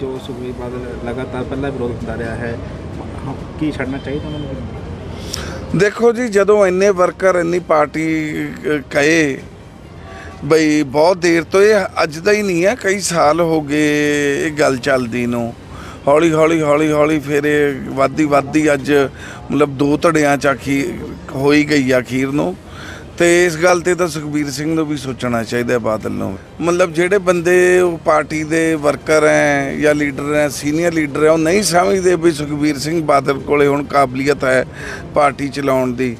ਜੋ ਸੁਖਬੀਰ ਬਾਦਲ ਲਗਾਤਾਰ ਪਹਿਲਾਂ ਵਿਰੋਧ ਹੁੰਦਾ ਰਿਹਾ ਹੈ ਕੀ ਛੱਡਣਾ ਚਾਹੀਦਾ ਉਹਨਾਂ ਨੂੰ? ਦੇਖੋ ਜੀ, ਜਦੋਂ ਇੰਨੇ ਵਰਕਰ, ਇੰਨੀ ਪਾਰਟੀ ਕਹੇ ਬਈ ਬਹੁਤ ਦੇਰ ਤੋਂ ਇਹ ਅੱਜ ਦਾ ਹੀ ਨਹੀਂ ਹੈ, ਕਈ ਸਾਲ ਹੋ ਗਏ ਇਹ ਗੱਲ ਚੱਲਦੀ ਨੂੰ। ਹੌਲੀ ਹੌਲੀ ਹੌਲੀ ਹੌਲੀ ਫਿਰ ਇਹ ਵੱਧਦੀ ਵੱਧਦੀ ਅੱਜ ਮਤਲਬ ਦੋ ਧੜਿਆਂ ਚ ਆਖੀ, ਹੋਈ ਗਈ ਆ ਅਖੀਰ ਨੂੰ। ਤੇ ਇਸ ਗੱਲ ਤੇ ਤਾਂ ਸੁਖਬੀਰ ਸਿੰਘ ਨੂੰ ਵੀ ਸੋਚਣਾ ਚਾਹੀਦਾ ਬਾਦਲ ਨੂੰ। ਮਤਲਬ ਜਿਹੜੇ ਬੰਦੇ ਉਹ ਪਾਰਟੀ ਦੇ ਵਰਕਰ ਹੈ ਜਾਂ ਲੀਡਰ ਹੈ ਸੀਨੀਅਰ ਲੀਡਰ ਹੈ ਉਹ ਨਹੀਂ ਸਮਝਦੇ ਵੀ ਸੁਖਬੀਰ ਸਿੰਘ ਬਾਦਲ ਕੋਲੇ ਹੁਣ ਕਾਬਲੀਅਤ ਹੈ ਪਾਰਟੀ ਚਲਾਉਣ ਦੀ।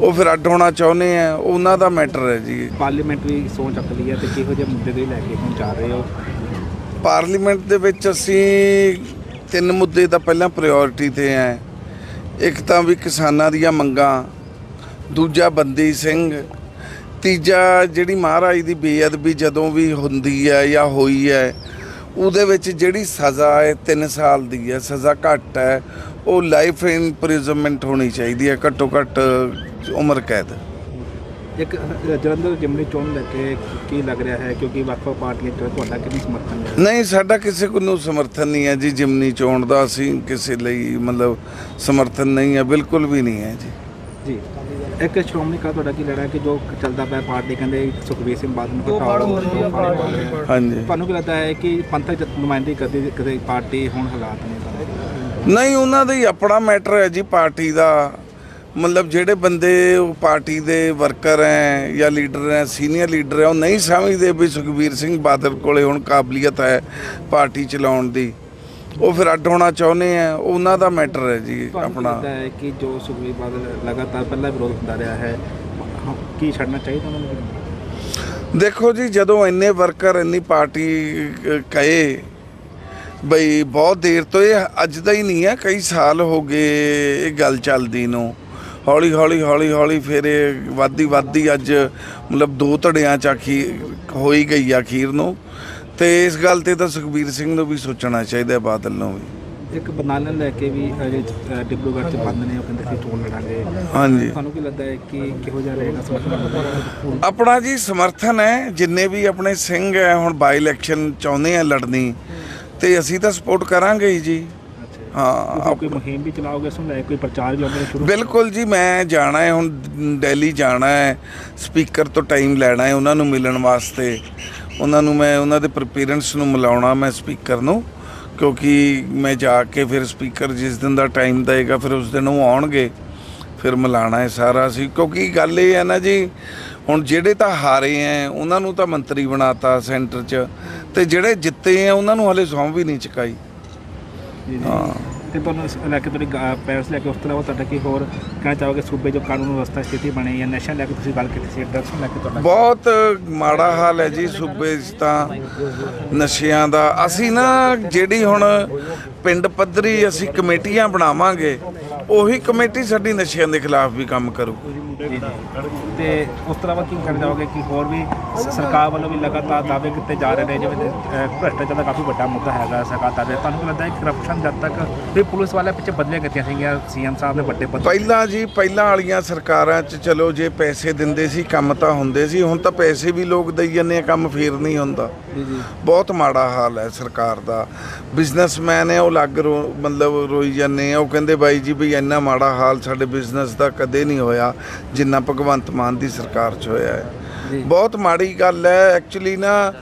ਉਹ ਫਿਰ ਅੱਡ ਹੋਣਾ ਚਾਹੁੰਦੇ ਆ ਉਹਨਾਂ ਦਾ ਮੈਟਰ ਹੈ ਜੀ। ਪਾਰਲੀਮੈਂਟ ਵੀ ਸੋਚ ਚੱਕ ਲਈ ਹੈ ਤੇ ਕਿਹੋ ਜਿਹੇ ਮੁੱਦੇ ਦੇ ਲੈ ਕੇ ਹੁਣ ਜਾ ਰਹੇ ਹੋ? ਪਾਰਲੀਮੈਂਟ ਦੇ ਵਿੱਚ ਅਸੀਂ ਤਿੰਨ ਮੁੱਦੇ ਤਾਂ ਪਹਿਲਾਂ ਪ੍ਰਾਇੋਰਟੀ ਤੇ ਹੈ ਇੱਕ ਤਾਂ ਵੀ ਕਿਸਾਨਾਂ ਦੀਆਂ ਮੰਗਾਂ ਦੂਜਾ ਬੰਦੀ ਸਿੰਘ ਤੀਜਾ ਜਿਹੜੀ ਮਹਾਰਾਜ ਦੀ ਬੇਅਦਬੀ ਜਦੋਂ ਵੀ ਹੁੰਦੀ ਹੈ ਜਾਂ ਹੋਈ ਹੈ ਉਹਦੇ ਵਿੱਚ ਜਿਹੜੀ ਸਜ਼ਾ ਹੈ 3 ਸਾਲ ਦੀ ਹੈ ਸਜ਼ਾ ਘੱਟ ਹੈ ਉਹ ਲਾਈਫ ਇੰਪ੍ਰਿਜ਼ਨਮੈਂਟ ਹੋਣੀ ਚਾਹੀਦੀ ਹੈ ਘੱਟੋ ਘੱਟ ਉਮਰ ਕੈਦ। ਇੱਕ ਜਲੰਧਰ ਜਿਮਨੀ ਚੋਣ ਲੈ ਕੇ ਕੀ ਲੱਗ ਰਿਹਾ ਹੈ? ਕਿਉਂਕਿ ਵੱਖ-ਵੱਖ ਪਾਰਟੀਆਂ ਚ ਤੁਹਾਡਾ ਕਿੰਨੀ ਸਮਰਥਨ ਹੈ? ਨਹੀਂ ਸਾਡਾ ਕਿਸੇ ਨੂੰ ਸਮਰਥਨ ਨਹੀਂ ਹੈ ਜੀ ਜਿਮਨੀ ਚੋਣ ਦਾ ਅਸੀਂ ਕਿਸੇ ਲਈ ਮਤਲਬ ਸਮਰਥਨ ਨਹੀਂ ਹੈ ਬਿਲਕੁਲ ਵੀ ਨਹੀਂ ਹੈ ਜੀ। ਜੀ। ਇੱਕ ਸ਼੍ਰੋਮਣੀ ਕਾ ਤੁਹਾਡਾ ਕੀ ਹੈ ਕਿ ਜੋ ਚੱਲਦਾ ਪਿਆ ਪਾਰਟੀ ਕਹਿੰਦੇ ਸੁਖਬੀਰ ਸਿੰਘ ਬਾਦਲ ਨੂੰ ਹਟਾਓ। ਹਾਂਜੀ। ਤੁਹਾਨੂੰ ਕੀ ਲੱਗਦਾ ਹੈ ਕਿ ਪੰਥਕ ਨੁਮਾਇੰਦਗੀ ਕਰਦੀ ਕਦੇ ਪਾਰਟੀ ਹੁਣ ਹਾਲਾਤ ਨੇ ਨਹੀਂ ਉਹਨਾਂ ਦਾ ਹੀ ਆਪਣਾ ਮੈਟਰ ਹੈ ਜੀ ਪਾਰਟੀ ਦਾ। ਮਤਲਬ ਜਿਹੜੇ ਬੰਦੇ ਉਹ ਪਾਰਟੀ ਦੇ ਵਰਕਰ ਹੈ ਜਾਂ ਲੀਡਰ ਹੈ ਸੀਨੀਅਰ ਲੀਡਰ ਹੈ ਉਹ ਨਹੀਂ ਸਮਝਦੇ ਵੀ ਸੁਖਬੀਰ ਸਿੰਘ ਬਾਦਲ ਕੋਲੇ ਹੁਣ ਕਾਬਲੀਅਤ ਹੈ ਪਾਰਟੀ ਚਲਾਉਣ ਦੀ। ਉਹ ਫਿਰ ਅੱਡ ਹੋਣਾ ਚਾਹੁੰਦੇ ਆ ਉਹਨਾਂ ਦਾ ਮੈਟਰ ਹੈ ਜੀ ਆਪਣਾ। ਹੈ ਕਿ ਜੋ ਸੁਖਬੀਰ ਬਾਦਲ ਲਗਾਤਾਰ ਪਹਿਲਾਂ ਵਿਰੋਧ ਹੁੰਦਾ ਰਿਹਾ ਹੈ ਕੀ ਛੱਡਣਾ ਚਾਹੀਦਾ ਉਹਨਾਂ ਨੂੰ? ਦੇਖੋ ਜੀ ਜਦੋਂ ਇੰਨੇ ਵਰਕਰ ਇੰਨੀ ਪਾਰਟੀ ਕਹੇ ਬਈ ਬਹੁਤ ਦੇਰ ਤੋਂ ਇਹ ਅੱਜ ਦਾ ਹੀ ਨਹੀਂ ਹੈ ਕਈ ਸਾਲ ਹੋ ਗਏ ਇਹ ਗੱਲ ਚੱਲਦੀ ਨੂੰ। ਹੌਲੀ ਹੌਲੀ ਹੌਲੀ ਹੌਲੀ ਫਿਰ ਇਹ ਵੱਧਦੀ ਵੱਧਦੀ ਅੱਜ ਮਤਲਬ ਦੋ ਧੜਿਆਂ ਚ ਆਖੀ ਹੋਈ ਗਈ ਆ ਅਖੀਰ ਨੂੰ। ਤੇ ਇਸ ਗੱਲ ਤੇ ਤਾਂ ਸੁਖਬੀਰ ਸਿੰਘ ਨੂੰ ਵੀ ਸੋਚਣਾ ਚਾਹੀਦਾ ਹੈ ਬਾਦਲ ਨੂੰ ਵੀ। ਇੱਕ ਬਨਾਨਾ ਲੈ ਕੇ ਵੀ ਡਿਬਰੂਗੜ੍ਹ ਚ ਬੰਦ ਨੇ ਉਹ ਕਹਿੰਦੇ ਸੀ ਚੋਣ ਲੜਾਂਗੇ। ਹਾਂਜੀ। ਤੁਹਾਨੂੰ ਕੀ ਲੱਗਦਾ ਹੈ ਕਿ ਕਿਹੋ ਜਿਹਾ ਰਹੇਗਾ ਸਮਰਥਨ? ਆਪਣਾ ਜੀ ਸਮਰਥਨ ਹੈ ਜਿੰਨੇ ਵੀ ਆਪਣੇ ਸਿੰਘ ਹੈ ਹੁਣ ਬਾਈ ਇਲੈਕਸ਼ਨ ਚਾਹੁੰਦੇ ਆ ਲੜਨੀ ਤੇ ਅਸੀਂ ਤਾਂ ਸਪੋਰਟ ਕਰਾਂਗੇ ਹੀ ਜੀ। ਹਾਂ ਕੋਈ ਮੁਹਿੰਮ ਵੀ ਚਲਾਓਗੇ ਇਸ ਨੂੰ ਲੈ ਕੋਈ ਪ੍ਰਚਾਰ ਵੀ ਆਪਣੇ ਸ਼ੁਰੂ? ਬਿਲਕੁਲ ਜੀ ਮੈਂ ਜਾਣਾ ਹੈ ਹੁਣ ਦਿੱਲੀ ਜਾਣਾ ਹੈ ਸਪੀਕਰ ਤੋਂ ਟਾਈਮ ਲੈਣਾ ਹੈ ਉਹਨਾਂ ਨੂੰ ਮਿਲਣ ਵਾਸਤੇ। ਉਹਨਾਂ ਨੂੰ ਮੈਂ ਉਹਨਾਂ ਦੇ ਪੇਰੈਂਟਸ ਨੂੰ ਮਿਲਾਉਣਾ ਮੈਂ ਸਪੀਕਰ ਨੂੰ ਕਿਉਂਕਿ ਮੈਂ ਜਾ ਕੇ ਫਿਰ ਸਪੀਕਰ ਜਿਸ ਦਿਨ ਦਾ ਟਾਈਮ ਦੇਗਾ ਫਿਰ ਉਸ ਦਿਨ ਉਹ ਆਉਣਗੇ ਫਿਰ ਮਿਲਾਣਾ ਹੈ ਸਾਰਾ ਸੀ ਕਿਉਂਕਿ ਗੱਲ ਇਹ ਹੈ ਨਾ ਜੀ ਹੁਣ ਜਿਹੜੇ ਤਾਂ ਹਾਰੇ ਐ ਉਹਨਾਂ ਨੂੰ ਤਾਂ ਮੰਤਰੀ ਬਣਾਤਾ ਸੈਂਟਰ 'ਚ ਤੇ ਜਿਹੜੇ ਜਿੱਤੇ ਆ ਉਹਨਾਂ ਨੂੰ ਹਲੇ ਸੌਂ ਵੀ ਨਹੀਂ ਚੁਕਾਈ। ਹਾਂ। ਤੇ ਤੁਹਾਨੂੰ ਇਸ ਲੈ ਕੇ ਤੁਹਾਡੀ ਪੈਰਸ ਲੈ ਕੇ ਉਸ ਤੋਂ ਇਲਾਵਾ ਤੁਹਾਡਾ ਕੀ ਹੋਰ ਕਹਿਣਾ ਚਾਹੋਗੇ? ਸੂਬੇ ਜੋ ਕਾਨੂੰਨ ਵਿਵਸਥਾ ਸਥਿਤੀ ਬਣੀ ਜਾਂ ਨਸ਼ਾ ਲੈ ਕੇ ਤੁਸੀਂ ਗੱਲ ਕੀਤੀ ਸੀ, ਡਰੱਗਸ ਲੈ ਕੇ ਤੁਹਾਡਾ ਬਹੁਤ ਮਾੜਾ ਹਾਲ ਹੈ ਜੀ ਸੂਬੇ 'ਚ ਤਾਂ ਨਸ਼ਿਆਂ ਦਾ। ਅਸੀਂ ਨਾ ਜਿਹੜੀ ਹੁਣ ਪਿੰਡ ਪੱਧਰੀ ਅਸੀਂ ਕਮੇਟੀਆਂ ਬਣਾਵਾਂਗੇ, ਉਹੀ ਕਮੇਟੀ ਸਾਡੀ ਨਸ਼ਿਆਂ ਦੇ ਖਿਲਾਫ ਵੀ ਕੰਮ ਕਰੂ। ਤੇ ਉਸ ਤੋਂ ਇਲਾਵਾ ਕੀ ਕਹਿਣਾ ਚਾਹੋਗੇ ਕਿ ਹੋਰ ਵੀ ਸਰਕਾਰ ਵੱਲੋਂ ਵੀ ਲਗਾਤਾਰ ਦਾਅਵੇ ਕੀਤੇ ਜਾ ਰਹੇ ਨੇ ਜਿਵੇਂ ਭ੍ਰਿਸ਼ਟਾਚਾਰ ਦਾ ਕਾਫੀ ਵੱਡਾ ਮੁੱਦਾ ਹੈਗਾ ਸਰਕਾਰ ਦਾ। ਤੁਹਾਨੂੰ ਕੀ ਲੱਗਦਾ ਹੈ ਕਿ ਕਰਪਸ਼ਨ ਜਦ ਤੱਕ ਵੀ ਪੁਲਿਸ ਵਾਲੇ ਪਿੱਛੇ ਬਦਲੀਆਂ ਕੀਤੀਆਂ ਸੀਗੀਆਂ ਸੀਐਮ ਸਾਹਿਬ ਨੇ ਵੱਡੇ ਪਦ ਪਹਿਲਾਂ ਜੀ ਪਹਿਲਾਂ ਵਾਲੀਆਂ ਸਰਕਾਰਾਂ 'ਚ ਚਲੋ ਜੇ ਪੈਸੇ ਦਿੰਦੇ ਸੀ ਕੰਮ ਤਾਂ ਹੁੰਦੇ ਸੀ ਹੁਣ ਤਾਂ ਪੈਸੇ ਵੀ ਲੋਕ ਦਈ ਜਾਂਦੇ ਆ ਕੰਮ ਫੇਰ ਨਹੀਂ ਹੁੰਦਾ। ਜੀ ਜੀ। ਬਹੁਤ ਮਾੜਾ ਹਾਲ ਹੈ ਸਰਕਾਰ ਦਾ। ਬਿਜ਼ਨਸਮੈਨ ਹੈ ਉਹ ਲੱਗ ਰੋ ਮਤਲਬ ਰੋਈ ਜਾਂਦੇ ਆ ਉਹ ਕਹਿੰਦੇ ਬਾਈ ਜੀ ਵੀ ਇੰਨਾ ਮਾੜਾ ਹਾਲ ਸਾਡੇ ਬਿਜ਼ਨਸ ਦਾ ਕਦੇ ਨਹੀਂ ਹੋਇਆ। ਜਿੰਨਾ ਭਗਵੰਤ ਮਾਨ ਦੀ ਸਰਕਾਰ 'ਚ ਹੋਇਆ ਹੈ। ਬਹੁਤ ਮਾੜੀ ਗੱਲ ਹੈ। ਐਕਚੁਅਲੀ ਨਾ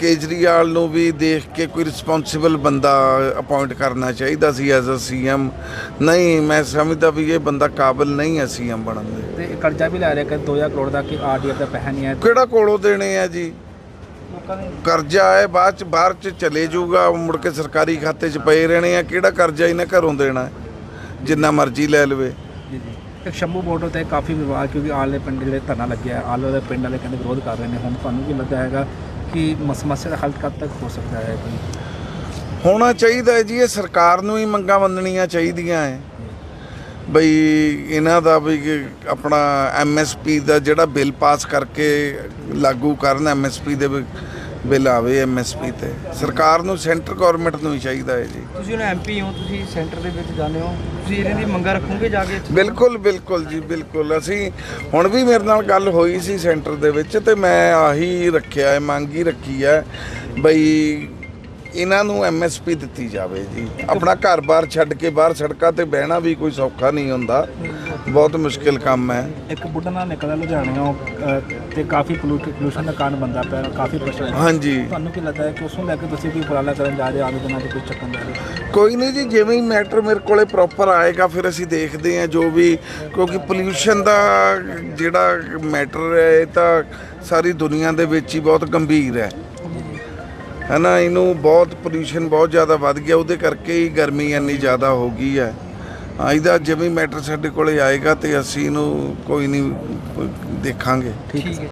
ਕੇਜਰੀਵਾਲ ਨੂੰ ਵੀ ਦੇਖ ਕੇ ਕੋਈ ਰਿਸਪੌਂਸਿਬਲ ਬੰਦਾ ਅਪਾਇੰਟ ਕਰਨਾ ਚਾਹੀਦਾ ਸੀ ਐਜ਼ ਅ ਸੀਐਮ ਨਹੀਂ ਮੈਂ ਸਮਝਦਾ ਵੀ ਇਹ ਬੰਦਾ ਕਾਬਿਲ ਨਹੀਂ ਹੈ ਸੀਐਮ ਬਣਨ ਦੇ। ਤੇ ਕਰਜ਼ਾ ਵੀ ਲੈ ਰਿਹਾ ਕਿ 2000 ਕਰੋੜ ਦਾ ਕਿ ਆਰਡੀਐਫ ਦਾ ਪੈਸਾ ਨਹੀਂ ਹੈ। ਕਿਹੜਾ ਕੋਲੋਂ ਦੇਣੇ ਆ ਜੀ? ਕਰਜ਼ਾ ਹੈ ਬਾਅਦ ਚ ਬਾਹਰ ਚ ਚਲੇ ਜਾਊਗਾ। ਮੁੜ ਕੇ ਸਰਕਾਰੀ ਖਾਤੇ ਚ ਪਏ ਰਹਿਣੇ ਆ। ਕਿਹੜਾ ਕਰਜ਼ਾ ਇਹਨੇ ਘਰੋਂ ਦੇਣਾ? ਜਿੰਨਾ ਮਰਜ਼ੀ ਲੈ ਲਵੇ। ਇੱਕ ਸ਼ੰਭੂ ਬਾਰਡਰ ਤੇ ਕਾਫੀ ਵਿਵਾਦ, ਕਿਉਂਕਿ ਆਲੇ ਪਿੰਡ ਜਿਹੜੇ ਧਰਨਾ ਲੱਗਿਆ, ਆਲੇ ਦੇ ਪਿੰਡ ਵਾਲੇ ਕਹਿੰਦੇ ਵਿਰੋਧ ਕਰ ਰਹੇ ਨੇ। ਹੁਣ ਤੁਹਾਨੂੰ ਕੀ ਲੱਗਦਾ ਹੈਗਾ ਕਿ ਸਮੱਸਿਆ ਦਾ ਹੱਲ ਕਦ ਤੱਕ ਹੋ ਸਕਦਾ ਹੈ ਕੋਈ? ਹੋਣਾ ਚਾਹੀਦਾ ਹੈ ਜੀ, ਇਹ ਸਰਕਾਰ ਨੂੰ ਹੀ ਮੰਗਾਂ ਮੰਨਣੀਆਂ ਚਾਹੀਦੀਆਂ ਹੈ। ਬਈ ਇਹਨਾਂ ਦਾ ਵੀ ਕਿ ਆਪਣਾ ਐਮਐਸਪੀ ਦਾ ਜਿਹੜਾ ਬਿੱਲ ਪਾਸ ਕਰਕੇ ਲਾਗੂ ਕਰਨ ਐਮਐਸਪੀ ਦੇ ਬਿੱਲ ਆਵੇ ਐਮਐਸਪੀ ਤੇ। ਸਰਕਾਰ ਨੂੰ ਸੈਂਟਰ ਗਵਰਨਮੈਂਟ ਨੂੰ ਹੀ ਚਾਹੀਦਾ ਹੈ ਜੀ। ਤੁਸੀਂ ਹੁਣ ਐਮਪੀ ਹੋ ਤੁਸੀਂ ਸੈਂਟਰ ਦੇ ਵਿੱਚ ਜਾਂਦੇ ਹੋ। ਤੁਸੀਂ ਇਹਨਾਂ ਦੀ ਮੰਗਾਂ ਰੱਖੋਗੇ ਜਾ ਕੇ? ਬਿਲਕੁਲ ਬਿਲਕੁਲ ਜੀ ਬਿਲਕੁਲ। ਅਸੀਂ ਹੁਣ ਵੀ ਮੇਰੇ ਨਾਲ ਗੱਲ ਹੋਈ ਸੀ ਸੈਂਟਰ ਦੇ ਵਿੱਚ ਤੇ ਮੈਂ ਆਹੀ ਰੱਖਿਆ ਹੈ ਮੰਗ ਹੀ ਰੱਖੀ ਹੈ ਬਈ ਇਹਨਾਂ ਨੂੰ ਐਮਐਸਪੀ ਦਿੱਤੀ ਜਾਵੇ ਜੀ। ਆਪਣਾ ਘਰ-ਬਾਰ ਛੱਡ ਕੇ ਬਾਹਰ ਸੜਕਾਂ ਤੇ ਬਹਿਣਾ ਵੀ ਕੋਈ ਸੌਖਾ ਨਹੀਂ ਹੁੰਦਾ। ਬਹੁਤ ਮੁਸ਼ਕਿਲ ਕੰਮ ਹੈ। ਇੱਕ ਬੁੱਢਾ ਨਾਲ ਨਿਕਲਦਾ ਲੁਧਿਆਣਿਓਂ ਤੇ ਕਾਫੀ ਪੋਲੂਸ਼ਨ ਦਾ ਕਾਰਨ ਬੰਦਾ ਪਿਆ ਕਾਫੀ ਪ੍ਰਸ਼ਨ ਹਾਂਜੀ। ਤੁਹਾਨੂੰ ਕੀ ਲੱਗਦਾ ਹੈ ਕਿ ਉਸ ਨੂੰ ਲੈ ਕੇ ਤੁਸੀਂ ਵੀ ਉਪਰਾਲਾ ਕਰਨ ਜਾ ਰਹੇ ਹੋ ਆਗੇ ਦਿਨਾਂ 'ਚ ਕੋਈ ਚੱਕਣ ਹੋ ਕੋਈ ਨਹੀਂ ਜੀ ਜਿਵੇਂ ਹੀ ਮੈਟਰ ਮੇਰੇ ਕੋਲੇ ਪ੍ਰੋਪਰ ਆਏਗਾ ਫਿਰ ਅਸੀਂ ਦੇਖਦੇ ਹਾਂ ਜੋ ਵੀ ਕਿਉਂਕਿ ਪੋਲਿਊਸ਼ਨ ਦਾ ਜਿਹੜਾ ਮੈਟਰ ਹੈ ਇਹ ਤਾਂ ਸਾਰੀ ਦੁਨੀਆ ਦੇ ਵਿੱਚ ਹੀ ਬਹੁਤ ਗੰਭੀਰ ਹੈ। ਹੈ ਨਾ ਇਹਨੂੰ ਬਹੁਤ ਪੋਲਿਊਸ਼ਨ ਬਹੁਤ ਜ਼ਿਆਦਾ ਵੱਧ ਗਿਆ, ਉਹਦੇ ਕਰਕੇ ਹੀ ਗਰਮੀ ਇੰਨੀ ਜ਼ਿਆਦਾ ਹੋ ਗਈ ਹੈ। ਇਹਦਾ ਜਿਵੇਂ ਮੈਟਰ ਸਾਡੇ ਕੋਲੇ ਆਏਗਾ ਤੇ ਅਸੀਂ ਇਹਨੂੰ ਕੋਈ ਨਹੀਂ ਦੇਖਾਂਗੇ। ਠੀਕ ਹੈ।